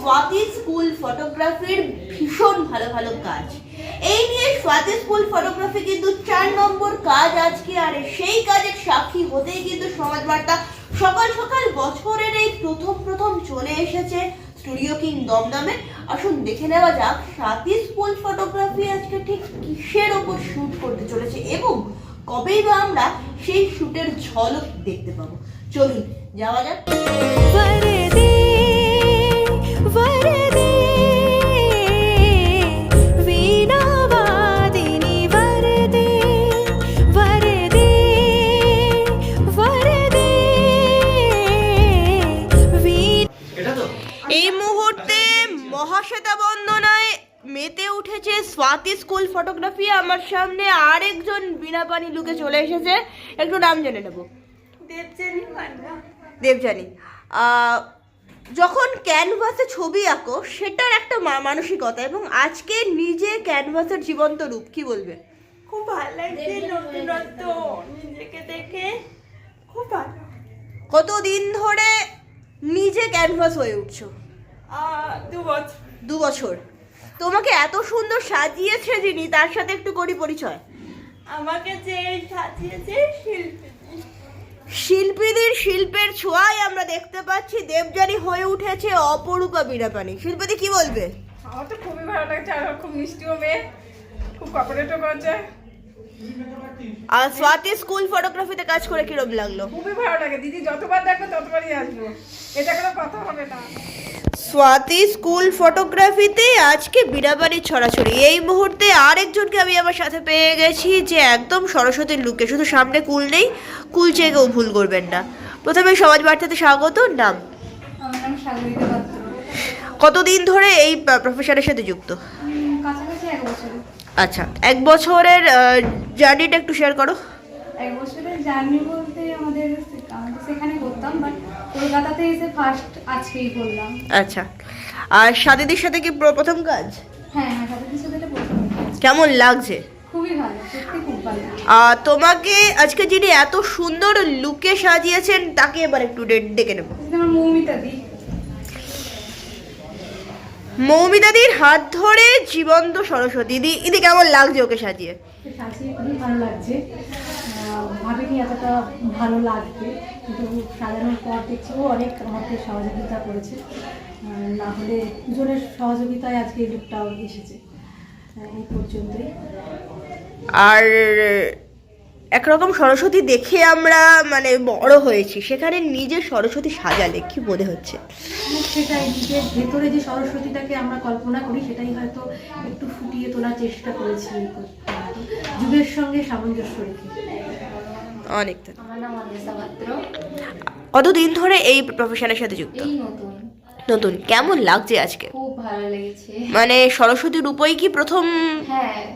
Swati school ফটোগ্রাফির ভীষণ ভালো ভালো কাজ। এই নিয়ে স্বাতি স্কুল ফটোগ্রাফি কিন্তু চার নম্বর কাজ আজকে, আর সেই কাজের সাক্ষী হতেই কিন্তু সমাজ বার্তা সকাল সকাল বছরের এই প্রথম প্রথম চলে এসেছে স্টুডিও কিং দমদমে। আসুন দেখে নেওয়া যাক, স্বাতি স্কুল ফটোগ্রাফি আজকে ঠিক কিসের ওপর শুট করতে চলেছে এবং কবেই বা আমরা সেই শুটের ঝলক দেখতে পাবো। চলুন, যাওয়া যাক। মহাশ্বেতা বন্দনায় মেতে উঠেছে স্বাতি স্কুল ফটোগ্রাফি। আমার সামনে আরেকজন বিনা পানি লুকে চলে এসেছে। একটু নাম জেনে নেব। দেবজানি দেবজানি আহ, যখন ক্যানভাসে ছবি আঁকো সেটার একটা মা- মানসিকতা এবং আজকে নিজে ক্যানভাসের জীবন্ত রূপ কি বলবে? খুব ভালো লাগছে নতুনত্ব নিজেকে দেখে। খুব ভালো। কতদিন ধরে নিজে ক্যানভাস হয়ে উঠছো? দু বছর। দু বছর। তোমাকে এত সুন্দর সাজিয়েছে যিনি তার সাথে একটু করি পরিচয়। আমাকে যে সাজিয়েছে শিল্পী। শিল্পীদের শিল্পের ছোঁয়ায় আমরা দেখতে পাচ্ছি দেবজানি হয়ে উঠেছে অপরূপা বিনাপানি শিল্পীদি কি বলবে? আমার তো খুবই ভালো লাগছে আর খুব মিষ্টিও মেয়ে খুব কপারেটও করছে আর স্বাতি স্কুল ফটোগ্রাফিতে কাজ করে কিরম লাগল? খুবই ভালো লাগে দিদি যতবার দেখবে ততবারই আসব। এটা কোনো কথা হবে না। স্বাতি স্কুল ফটোগ্রাফিতে আজকে বিনাপানির ছড়াছড়ি। এই মুহূর্তে আরেকজনকে আমি আমার সাথে পেয়ে গেছি যে একদম সরস্বতীর লুকে। শুধু সামনে কুল নেই কুল চেয়ে কেউ ভুল করবেন না। প্রথমে সমাজ বার্তাতে স্বাগত নাম? কতদিন ধরে এই প্রফেশনের সাথে যুক্ত? আচ্ছা এক বছরের জার্নিটা একটু শেয়ার করো। এক বছরের জার্নি বলতে আমাদের সেখানে করতাম বাট কলকাতাতে এসে ফার্স্ট আজকেই করলাম। আচ্ছা। আর সাদিদির সাথে কি প্র- প্রথম কাজ? হ্যাঁ হ্যাঁ তাদের কিছু এটা প্রথম কেমন লাগছে? খুবই ভালো সত্যি খুব ভালো তোমাকে আজকে যিনি এত সুন্দর লুকে সাজিয়েছেন তাকে এবার একটু ডে- ডেকে নেব। আমার মৌমিতা দি। মৌমিতাদির হাত ধরে জীবন্ত সরস্বতী। দিদি ইদি কেমন লাগছে ওকে সাজিয়ে? সাজিয়ে খুবই ভালো লাগছে। ভাবিনি এতটা ভালো লাগবে কিন্তু সাজানোর পর দেখছি ও অনেক আমাকে সহযোগিতা করেছে। না হলে দুজনের সহযোগিতায় আজকে এই লুকটাও এসেছে। এই পর্যন্তই। আর একরকম সরস্বতী দেখে আমরা মানে বড় হয়েছি। সেখানে নিজে সরস্বতী সাজালে কি মনে হচ্ছে? আমার সেটাই নিজের ভেতরে যে সরস্বতীটাকে আমরা কল্পনা করি সেটাই হয়তো একটু ফুটিয়ে তোলার চেষ্টা করেছি। যুগের সঙ্গে সামঞ্জস্য রেখে। পাত্র কতদিন ধরে এই প্রফেশনের সাথে যুক্ত? নতুন। কেমন লাগছে আজকে? খুব ভালো লেগেছে। মানে সরস্বতী রূপই কি প্রথম? হ্যাঁ।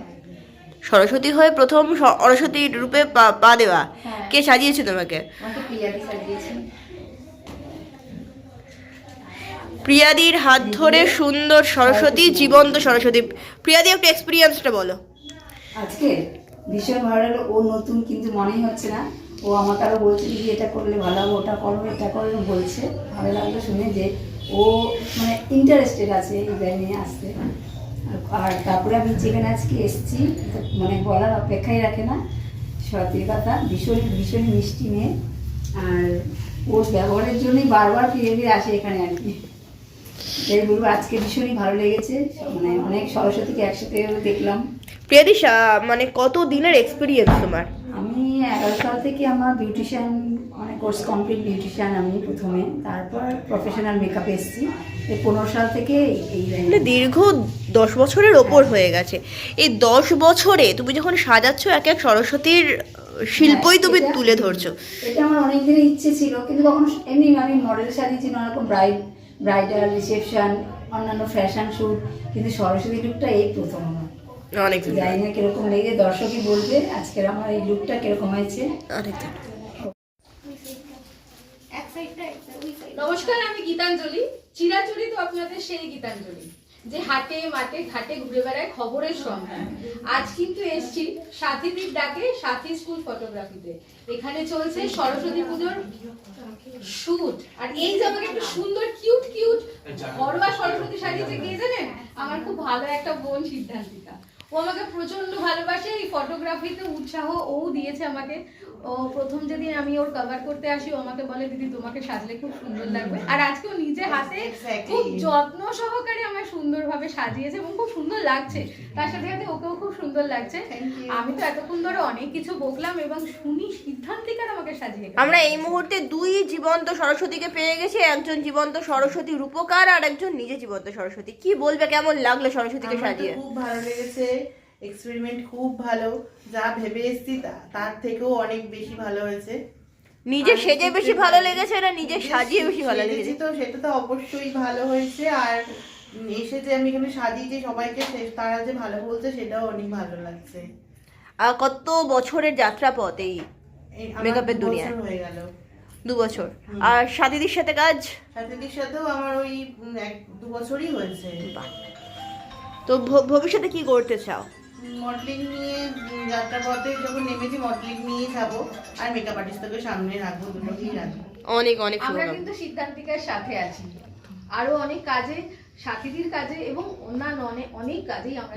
সরস্বতী হয়ে প্রথম সরস্বতী রূপে পা দেওয়া। হ্যাঁ। কে সাজিয়েছে তোমাকে? প্রিয়াদির হাত ধরে সুন্দর সরস্বতী জীবন্ত সরস্বতী। প্রিয়াদি একটা এক্সপিরিয়েন্সটা বলো। আজকে? ভীষণ ভালো লাগল। ও নতুন কিন্তু মনেই হচ্ছে না। ও আমাকে আরও বলছে, দিদি, এটা করলে ভালো হবে, ওটা করো এটা করো বলছে, ভালো লাগল শুনে যে ও মানে ইন্টারেস্টেড আছে এই নিয়ে আসতে। আর- আর তারপরে আমি যেখানে আজকে এসেছি মানে বলার অপেক্ষাই রাখে না, সত্যি কথা, ভীষণ ভীষণ মিষ্টি মেয়ে। আর ওর ব্যবহারের জন্যই বারবার ফিরে ফিরে আসে এখানে আর কি। এই বলব, আজকে ভীষণই ভালো লেগেছে। মানে অনেক সরস্বতীকে একসাথে দেখলাম। প্রিয়াদি সা- মানে কত দিনের এক্সপিরিয়েন্স তোমার? আমি এগারো সাল থেকে আমার বিউটিশিয়ান মানে কোর্স কমপ্লিট বিউটিশিয়ান আমি প্রথমে। তারপর প্রফেশনাল মেকআপ এসেছি। এই পনেরো সাল থেকে এই মানে দীর্ঘ দশ বছরের ওপর হয়ে গেছে। এই দশ বছরে তুমি যখন সাজাচ্ছ এক এক সরস্বতীর শিল্পই তুমি তুলে ধরছো। এটা আমার অনেক দিনের ইচ্ছে ছিল কিন্তু কখনো এমনি আমি মডেল সাজিয়েছি নানা রকম ব্রাইড ব্রাইডাল রিসেপশন অন্যান্য ফ্যাশন শ্যুট কিন্তু সরস্বতী লুকটা এই প্রথম। অনেক জানি না কীরকম লেগে দর্শকই বলবে আজকের আমার এই লুকটা কীরকম হয়েছে। অনেক নমস্কার আমি গীতাঞ্জলি। চিরাচরিত আপনাদের সেই গীতাঞ্জলি যে হাটে মাঠে ঘাটে ঘুরে বেড়ায় খবরের সন্ধান। আজ কিন্তু এসছি সাথীদের ডাকে সাথী স্কুল ফটোগ্রাফিতে। এখানে চলছে সরস্বতী পুজোর শুট। আর এই যে আমাকে একটা সুন্দর কিউট কিউট ঘরোয়া সরস্বতী সাজিয়েছে কে জানেন আমার খুব ভালো একটা বোন সিদ্ধান্তিকা। ও আমাকে প্রচণ্ড ভালোবাসে এই ফটোগ্রাফিতে উৎসাহ ও দিয়েছে আমাকে। ও প্রথম যেদিন আমি ওর কভার করতে আসি ও আমাকে বলে দিদি তোমাকে সাজলে খুব সুন্দর লাগবে। আর আজকে ও নিজে হাতে খুব যত্ন সহকারে আমায় সুন্দরভাবে সাজিয়েছে এবং খুব সুন্দর লাগছে। তার সাথে সাথে ওকেও খুব সুন্দর লাগছে। আমি তো এতক্ষণ ধরে অনেক কিছু বকলাম এবং শুনি সিদ্ধান্তিকার আমাকে সাজিয়ে আমরা এই মুহূর্তে দুই জীবন্ত সরস্বতীকে পেয়ে গেছি একজন জীবন্ত সরস্বতী রূপকার আর একজন নিজে জীবন্ত সরস্বতী। কি বলবে কেমন লাগল সরস্বতীকে সাজিয়ে? খুব ভালো লেগেছে। এক্সপেরিমেন্ট খুব ভালো। যা ভেবে এসেছি তা- তার থেকেও অনেক বেশি ভালো হয়েছে। নিজে সেজে বেশি ভালো। লেগেছে না নিজে সাজিয়ে বেশি ভালো লেগেছে? তো সেটা তো অবশ্যই ভালো হয়েছে। আর এসে যে আমি এখানে সাজিয়েছি সবাইকে সে- তারা যে ভালো বলছে সেটাও অনেক ভালো লাগছে। আর কত বছরের যাত্রা পথ এই আমার দুনিয়ায়। হয়ে গেল। দু বছর। আর সাথীদের সাথে কাজ? সাথীদের সাথেও আমার ওই এক দু বছরই হয়েছে। তো ভবিষ্যতে কি করতে চাও? মডেলিং নিয়ে উম, যাত্রা পথে যখন নেমেছি মডেলিং নিয়ে যাব আর মেকআপ আর্টিস্টকে সামনে রাখব দুটোকেই রাখব। অনেক অনেক আমরা কিন্তু সিদ্ধান্তিকার সাথে আছি। আরও অনেক কাজে সাথীদের কাজে এবং অন্যান্য অনেক অনেক কাজেই আমরা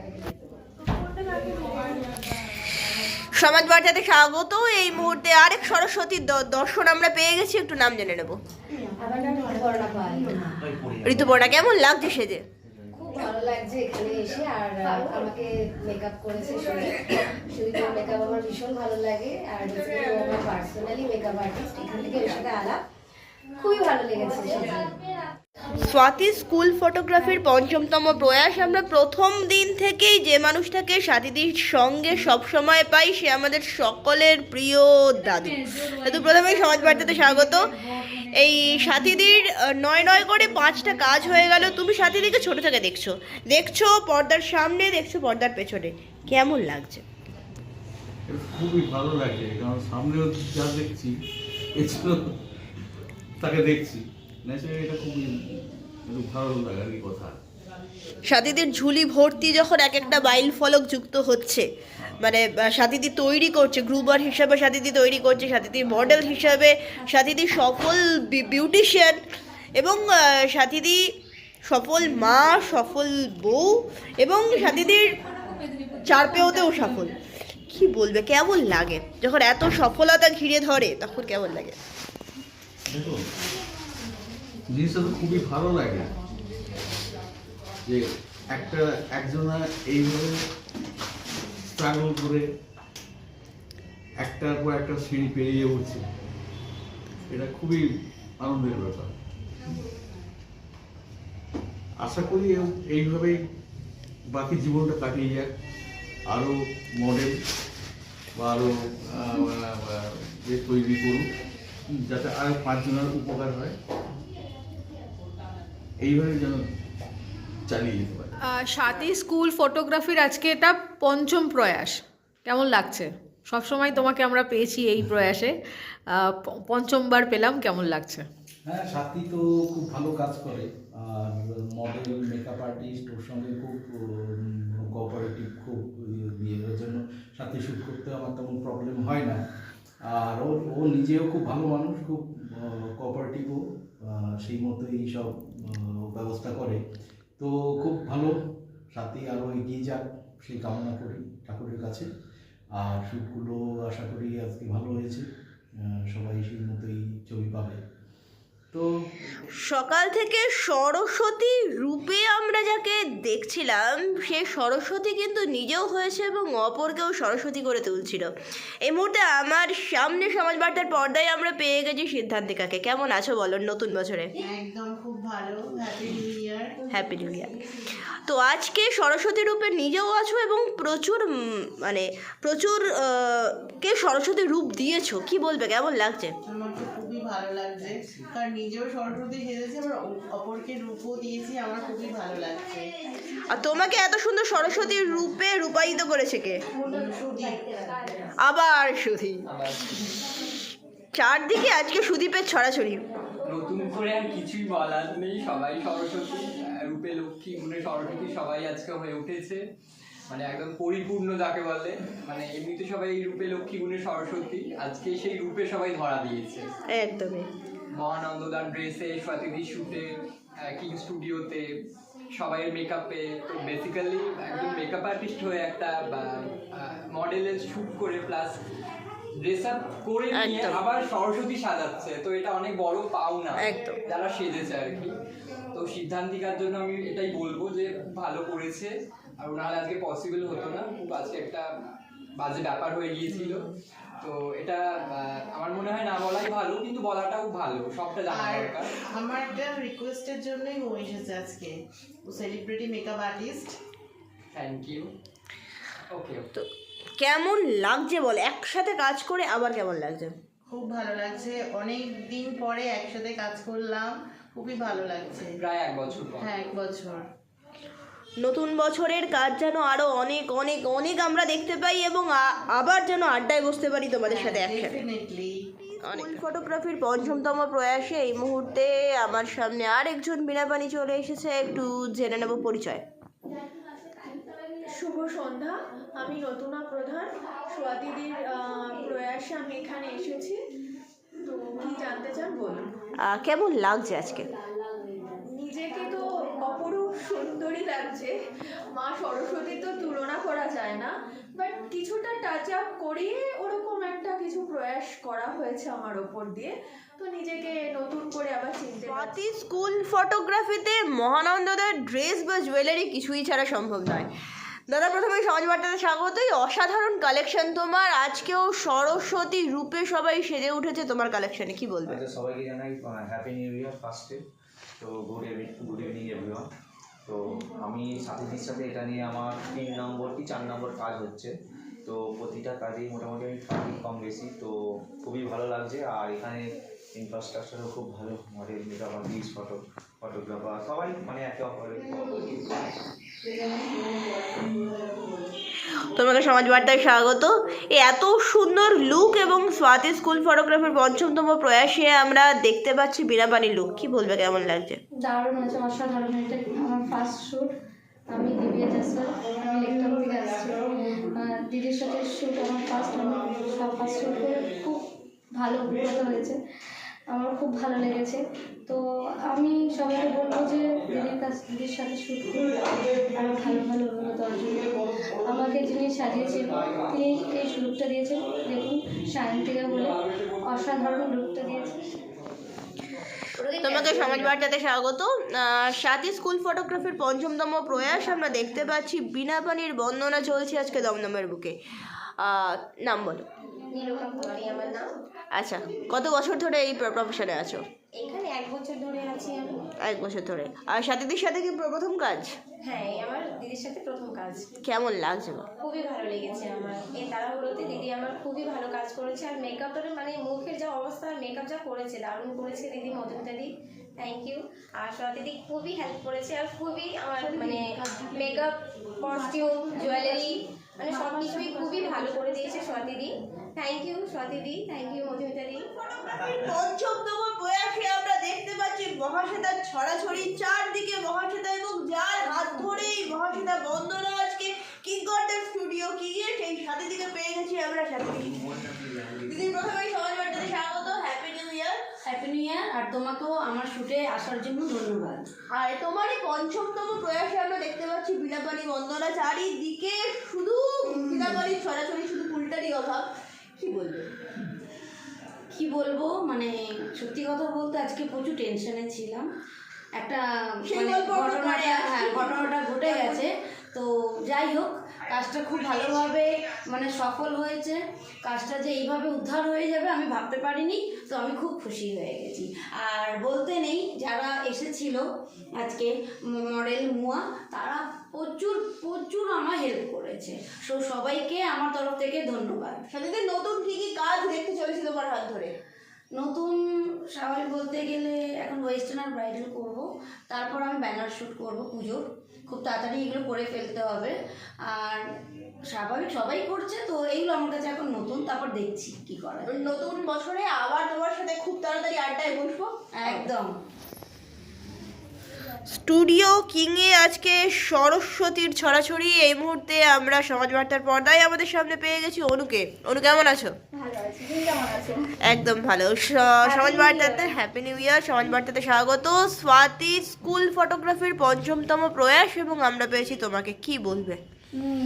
পাবো। সমাজ বার্তাতে স্বাগত এই মুহূর্তে। আরেক সরস্বতীর দর্শন আমরা পেয়ে গেছি একটু নাম জেনে নেব। ঋতুপর্ণা কেমন লাগছে সেজে? ভালো লাগছে এখানে এসে আর আমাকে মেকআপ করেছে সুদীপ সুদীপের মেকআপ আমার ভীষণ ভালো লাগে আর আমার পার্সোনালি মেকআপ আর্টিস্ট এখান থেকে ওর সাথে আলাপ। খুবই ভালো লেগেছে স্বাতি স্কুল ফটোগ্রাফির পঞ্চমতম প্রয়াস আমরা প্রথম দিন থেকেই যে মানুষটাকে সাথীদির সঙ্গে সব সময় পাই সে আমাদের সকলের প্রিয় দাদু। দাদু প্রথমেই সমাজ বার্তাতে স্বাগত। এই সাথীদির নয় নয় করে পাঁচটা কাজ হয়ে গেল। তুমি সাথীদিকে ছোট থেকে দেখছ। দেখছ পর্দার সামনে দেখছ পর্দার পেছনে। কেমন লাগছে? খুবই ভালো লাগে কারণ সামনেও যা দেখছি পেছনেও তাকে দেখছি। সাথীদের ঝুলি ভর্তি যখন এক একটা বাইল ফলক যুক্ত হচ্ছে মানে সাথীদি তৈরি করছে গ্রুবার হিসাবে সাথীদি তৈরি করছে সাথীদির মডেল হিসাবে সাথীদি সফল বিউটিশিয়ান এবং সাথীদি সফল মা, সফল বউ এবং সাথীদির চার পেয়েতেও সফল। কি বলবে? কেমন লাগে? যখন এত সফলতা ঘিরে ধরে, তখন কেমন লাগে? জিনিসটা তো খুবই ভালো লাগে যে একটা, একজনা এইভাবে স্ট্রাগল করে একটার পর একটা সিঁড়ি পেরিয়ে উঠছে। এটা খুবই আনন্দের ব্যাপার। আশা করি এইভাবেই বাকি জীবনটা কাটিয়ে যাক। আরও মডেল বা আরও তৈরি করুক। যাতে আরও পাঁচজনের উপকার হয়। এইভাবে যেন চালিয়ে যেতে পারে। সাথী স্কুল ফটোগ্রাফির আজকে এটা পঞ্চম প্রয়াস। কেমন লাগছে? সবসময় তোমাকে আমরা পেয়েছি এই প্রয়াসে। পঞ্চমবার পেলাম কেমন লাগছে? হ্যাঁ সাথী তো খুব ভালো কাজ করে। আর মডেল মেকআপ আর্টিস্ট ওর সঙ্গে খুব কোঅপারেটিভ খুব ইয়ে জন্য সাথে শ্যুট করতে আমার তেমন প্রবলেম হয় না। আর ও ও নিজেও খুব ভালো মানুষ, খুব কোঅপারেটিভও সেই মতোই সব ব্যবস্থা করে। তো খুব ভালো সাথে আরও এগিয়ে যাক, সেই কামনা করি ঠাকুরের কাছে। আর শ্যুটগুলো আশা করি আজকে ভালো হয়েছে। সবাই সেই মতোই ছবি পাবে। সকাল থেকে সরস্বতী রূপে আমরা যাকে দেখছিলাম সে সরস্বতী কিন্তু নিজেও হয়েছে এবং অপরকেও সরস্বতী করে তুলছিল। এই মুহূর্তে আমার সামনে সমাজ বার্তার পর্দায় আমরা পেয়ে গেছি সিদ্ধান্তিকাকে। কেমন আছো বলো নতুন বছরে? একদম খুব ভালো happy new year happy new year তো আজকে সরস্বতী রূপে নিজেও আছো এবং প্রচুর মানে প্রচুর কে সরস্বতী রূপ দিয়েছ? কি বলবে? কেমন লাগছে? আমার তো খুবই ভালো লাগছে। কারণ নিজেও সরস্বতী সেজেছি অ- অপরকে রূপও দিয়েছি আমার খুবই ভালো লাগছে। আর তোমাকে এত সুন্দর সরস্বতীর রূপে রূপায়িত করেছে কে? আবার সুদীপ চারদিকে আজকে সুদীপের ছড়াছড়ি। নতুন করে আর কিছুই বলার নেই। সবাই সরস্বতী রূপে লক্ষ্মী গুণে সরস্বতী সবাই আজকে হয়ে উঠেছে। মানে একদম পরিপূর্ণ যাকে বলে। মানে এমনিতে সবাই এই রূপে লক্ষ্মী গুণে সরস্বতী। আজকে সেই রূপে সবাই ধরা দিয়েছে। একদমই। মহানন্দদার ড্রেসে স্বাতিদি শুটে কিং স্টুডিওতে সবাই মেকআপে তো বেসিক্যালি একদম মেকআপ আর্টিস্ট হয়ে একটা মডেলের শ্যুট করে প্লাস ড্রেস আপ করে নিয়ে আবার সরস্বতী সাজাচ্ছে। তো এটা অনেক বড় পাওনা একদম। যারা সেজেছে আর কি। তো সিদ্ধান্তিকার জন্য আমি এটাই বলব যে ভালো করেছে আর নাহলে আজকে পসিবল হতো না। খুব আজকে একটা বাজে ব্যাপার হয়ে গিয়েছিল। তো এটা আমার মনে হয় না বলাই ভালো কিন্তু বলাটাও ভালো। সবটা জানা দরকার। আমার একটা রিকোয়েস্টের জন্যই ও এসেছে আজকে। ও celebrity makeup artist thank you okay তো কেমন লাগছে বল? একসাথে কাজ করে আবার কেমন লাগছে? খুব ভালো লাগছে। অনেক দিন পরে একসাথে কাজ করলাম। খুবই ভালো লাগছে। প্রায় এক বছর পর। হ্যাঁ এক বছর। নতুন বছরের কাজ যেন আরও অনেক অনেক অনেক আমরা দেখতে পাই এবং আবার যেন আড্ডায় বসতে পারি তোমাদের সাথে একসাথে। ডেফিনেটলি ফটোগ্রাফির পঞ্চমতম প্রয়াসে এই মুহূর্তে আমার সামনে আর একজন বিনাপানি চলে এসেছে। একটু জেনে নেব পরিচয়। শুভ সন্ধ্যা। আমি নতুনা প্রধান। সোয়াদিদির প্রয়াসে আমি এখানে এসেছি। তো কি জানতে চান বলুন। কেমন লাগছে আজকে? নিজেকে তো অপরূপ সুন্দরী লাগছে। মা সরস্বতী তো তুলনা করা যায় না। বাট কিছুটা টাচ আপ করিয়ে ওরকম একটা কিছু প্রয়াস করা হয়েছে আমার ওপর দিয়ে। তো নিজেকে নতুন করে আবার চিনতে পারছি। স্কুল ফটোগ্রাফিতে মহানন্দদের ড্রেস বা জুয়েলারি কিছুই ছাড়া সম্ভব নয়। দাদা প্রথমে সমাজ বার্তাতে স্বাগতই। অসাধারণ কালেকশন তোমার। আজকেও সরস্বতী রূপে সবাই সেজে উঠেছে তোমার কালেকশনে কি বলবে? আচ্ছা সবাইকে জানাই হ্যাপি নিউ ইয়ার ফার্স্টে তো good evening good evening everyone তো আমি সাথীদের সাথে এটা নিয়ে আমার তিন নম্বর কি চার নম্বর কাজ হচ্ছে। তো প্রতিটা কাজেই মোটামুটি আমি পারি কম বেশি, তো খুবই ভালো লাগছে। আর এখানে ইনফ্রাস্ট্রাকচারও খুব ভালো model makeup artist photo photographer সবাই মানে একে অপরের তোমাকে সমাজ বার্তায় স্বাগত। এত সুন্দর লুক এবং স্বাতি স্কুল ফটোগ্রাফির পঞ্চমতম প্রয়াসে আমরা দেখতে পাচ্ছি বিনাপানি লুক কি বলবে, কেমন লাগছে? আমি দিব্যা জাসওয়াল আমি লেকটাউন থেকে আসছি দিদির সাথে শ্যুট আমার ফার্স্ট আমি ফার্স্ট শ্যুট করে খুব ভালো অভিজ্ঞতা হয়েছে। আমার খুব ভালো লেগেছে। তো আমি সবাইকে বলব যে দিদির কাছ দিদির সাথে শ্যুট আরও ভালো ভালো অভিজ্ঞতা অর্জন। আমাকে যিনি সাজিয়েছেন, তিনি এই লুকটা দিয়েছেন। দেখুন সায়ন্তিকা বলে অসাধারণ লুকটা দিয়েছেন তোমাকে সমাজ বার্তাতে স্বাগত। সাথী স্কুল ফটোগ্রাফির পঞ্চমতম প্রয়াস আমরা দেখতে পাচ্ছি। বিনা পানির বন্দনা চলছে আজকে দমদমের বুকে। নাম বলো। আমার নাম। আচ্ছা কত বছর ধরে এই প্রফেশনে আছো? এখানে এক বছর ধরে আছি আমি। এক বছর ধরে। আর সাথীদের সাথে কি প্রথম কাজ? হ্যাঁ আমার দিদির সাথে প্রথম কাজ। কেমন লাগছে? খুবই ভালো লেগেছে আমার। এই তাড়াহুড়োতে দিদি আমার খুবই ভালো কাজ করেছে। আর মেকআপের মানে মুখের যা অবস্থা মেকআপ যা করেছে দারুণ করেছে দিদি মধুমিতা দি থ্যাংক ইউ আর সোয়া দিদি খুবই হেল্প করেছে আর খুবই আমার মানে মেকআপ কস্টিউম জুয়েলারি মানে সব কিছুই খুবই ভালো করে দিয়েছে সোয়া দিদি থ্যাংক ইউ সোয়া দিদি থ্যাংক ইউ মধুমিতা দি পঞ্চমতম প্রয়াসে আমরা দেখতে পাচ্ছি মহাশ্বেতার ছড়াছড়ি চারদিকে মহাশ্বেতা এবং যার হাত ধরেই মহাশ্বেতা বন্দনা আজকে কিংকর্ডার স্টুডিও গিয়ে সেই সাথে দিকে পেয়ে গেছি আমরা সাথে। দিদি প্রথমেই সমাজ বার্তাতে স্বাগত happy new year happy new year আর তোমাকেও আমার শুটে আসার জন্য ধন্যবাদ। আর তোমার এই পঞ্চমতম প্রয়াসে আমরা দেখতে পাচ্ছি বিনাপানি বন্দনা। চারিদিকে শুধু বিনাপানি ছড়াছড়ি শুধু ফুলটারই অভাব। কি বলবে? কি বলব? মানে সত্যি কথা বলতে আজকে প্রচুর টেনশনে ছিলাম। একটা মানে ঘটনাটা হ্যাঁ ঘটনাটা ঘটে গেছে। তো যাই হোক কাজটা খুব ভালোভাবে মানে সফল হয়েছে কাজটা যে এইভাবে উদ্ধার হয়ে যাবে আমি ভাবতে পারিনি তো আমি খুব খুশি হয়ে গেছি। আর বলতে নেই যারা এসেছিল আজকে মডেল মুয়া তারা প্রচুর প্রচুর আমার হেল্প করেছে। সো সবাইকে আমার তরফ থেকে ধন্যবাদ। সাথে নতুন কি কি কাজ দেখতে চলেছি তোমার হাত ধরে? নতুন স্বাভাবিক বলতে গেলে এখন ওয়েস্টার্ন আর ব্রাইডাল করব। তারপর আমি ব্যানার শ্যুট করব পুজোর। খুব তাড়াতাড়ি এগুলো করে ফেলতে হবে। আর স্বাভাবিক সবাই করছে তো এইগুলো আমার কাছে এখন নতুন তারপর দেখছি কি করা নতুন বছরে আবার তোমার সাথে খুব তাড়াতাড়ি আড্ডায় বসবো? একদম। স্টুডিও কিংয়ে আজকে সরস্বতীর ছড়াছড়ি। এই মুহূর্তে আমরা সমাজ বার্তার পর্দায় আমাদের সামনে পেয়ে গেছি অনুকে। অনু, কেমন আছো? একদম ভালো। সমাজ বার্তাতে হ্যাপি নিউ ইয়ার সমাজ বার্তাতে স্বাগত। স্বাতি স্কুল ফটোগ্রাফির পঞ্চমতম প্রয়াস এবং আমরা পেয়েছি তোমাকে কি বলবে?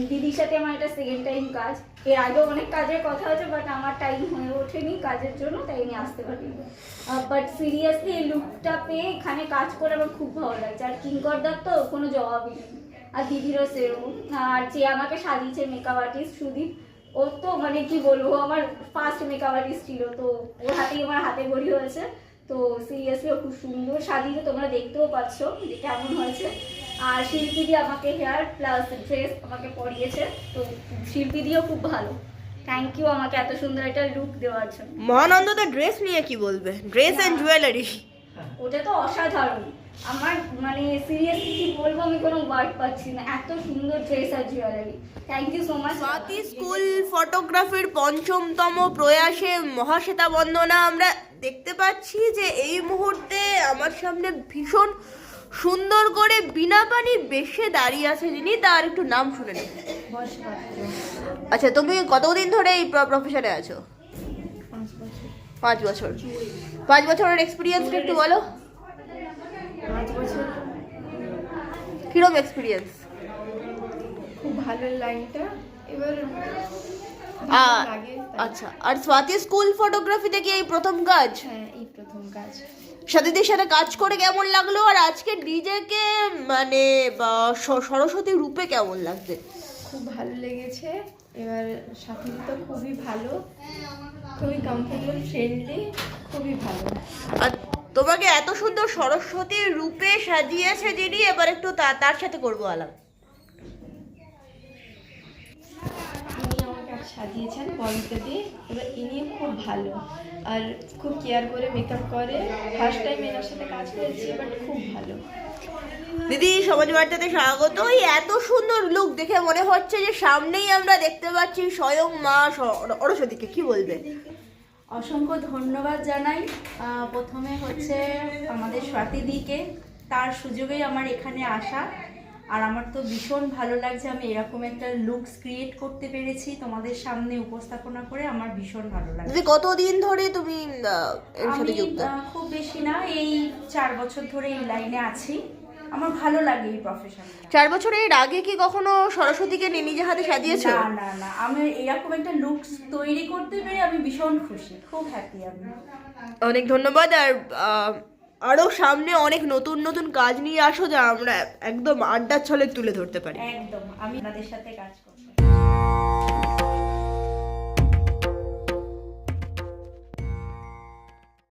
দিদির সাথে আমার এটা সেকেন্ড টাইম কাজ। এর আগেও অনেক কাজের কথা হয়েছে বাট আমার টাইম হয়ে ওঠেনি কাজের জন্য, তাই আমি আসতে পারিনি। বাট সিরিয়াসলি এই লুকটা পেয়ে এখানে কাজ করে আমার খুব ভালো লাগছে। আর কিঙ্করদার তো কোনো জবাবই নেই। আর দিদিরও সেরকম। আর যে আমাকে সাজিয়েছে মেকআপ আর্টিস্ট সুদীপ, ও তো মানে কি বলব আমার ফার্স্ট মেকআপ আর্টিস্ট ছিল, তো ওর হাতেই আমার হাতে গড়ি হয়েছে। তো সিরিয়াসলি খুব সুন্দর সাজিয়েছে তোমরা দেখতেও পাচ্ছ যে কেমন হয়েছে। আর শিল্পী দিয়ে আমাকে হেয়ার প্লাস ড্রেস আমাকে পরিয়েছে তো শিল্পী দিয়েও খুব ভালো। থ্যাংক ইউ আমাকে এত সুন্দর একটা লুক দেওয়ার জন্য। মহানন্দদের ড্রেস নিয়ে কি বলবে? ড্রেস অ্যান্ড জুয়েলারি ওটা তো অসাধারণ। আমার মানে সিরিয়াসলি কি বলব আমি কোনো ওয়ার্ড পাচ্ছি না। এত সুন্দর dress R jewellery thank you so much Swati school ফটোগ্রাফির পঞ্চমতম প্রয়াসে মহাশ্বেতা বন্দনা আমরা দেখতে পাচ্ছি যে এই মুহূর্তে আমার সামনে ভীষণ সুন্দর করে বিনা পানি বেশে দাঁড়িয়ে আছে যিনি, তার একটু নাম শুনে নিন। আচ্ছা তুমি কতদিন ধরে এই প্রফেশনে আছো? পাঁচ বছর। পাঁচ বছরের এক্সপিরিয়েন্সটা একটু বলো। কিরম এক্সপিরিয়েন্স খুব ভালো লাইনটা এবার আচ্ছা আর স্বাতি স্কুল ফটোগ্রাফিতে কি এই প্রথম কাজ? হ্যাঁ এই প্রথম কাজ। সাথীদের সাথে কাজ করে কেমন লাগল? আর আজকে ডিজেকে মানে সরস্বতী রূপে কেমন লাগছে? খুব ভালো লেগেছে। এবার সাথী তো খুবই ভালো। খুবই কমফোর্টেবল ফ্রেন্ডলি খুবই ভালো। আর তোমাকে এত সুন্দর সরস্বতীর রূপে সাজিয়েছে যিনি এবার একটু তার সাথে করব আলাপ ইনি আমাকে সাজিয়েছেন বলিতে দিয়ে এবার ইনিও খুব ভালো। আর খুব কেয়ার করে মেকআপ করে। ফার্স্ট টাইম এনার সাথে কাজ করেছি বাট খুব ভালো। দিদি সমাজ বার্তাতে স্বাগত এই এত সুন্দর লুক দেখে মনে হচ্ছে যে সামনেই আমরা দেখতে পাচ্ছি স্বয়ং মা সর- সরস্বতীকে কি বলবে? অসংখ্য ধন্যবাদ জানাই। প্রথমে হচ্ছে আমাদের স্বাতিদিকে তার সুযোগেই আমার এখানে আসা। আর আমার তো ভীষণ ভালো লাগছে আমি এরকম একটা লুকস ক্রিয়েট করতে পেরেছি তোমাদের সামনে উপস্থাপনা করে আমার ভীষণ ভালো লাগছে। কতদিন ধরে তুমি এর সাথে আমি যুক্ত? খুব বেশি না এই চার বছর ধরে এই লাইনে আছি। আমার ভালো লাগে এই প্রফেশনটা চার বছরের আগে কি কখনো সরস্বতীকে নিজে হাতে সাজিয়েছো? না না না আমি এরকম একটা লুকস তৈরি করতে পেরে আমি ভীষণ খুশি খুব হ্যাপি আমি। অনেক ধন্যবাদ আর আরও সামনে অনেক নতুন নতুন কাজ নিয়ে আসো যা আমরা একদম আড্ডার ছলে তুলে ধরতে পারি। একদম, আমি সাথে কাজ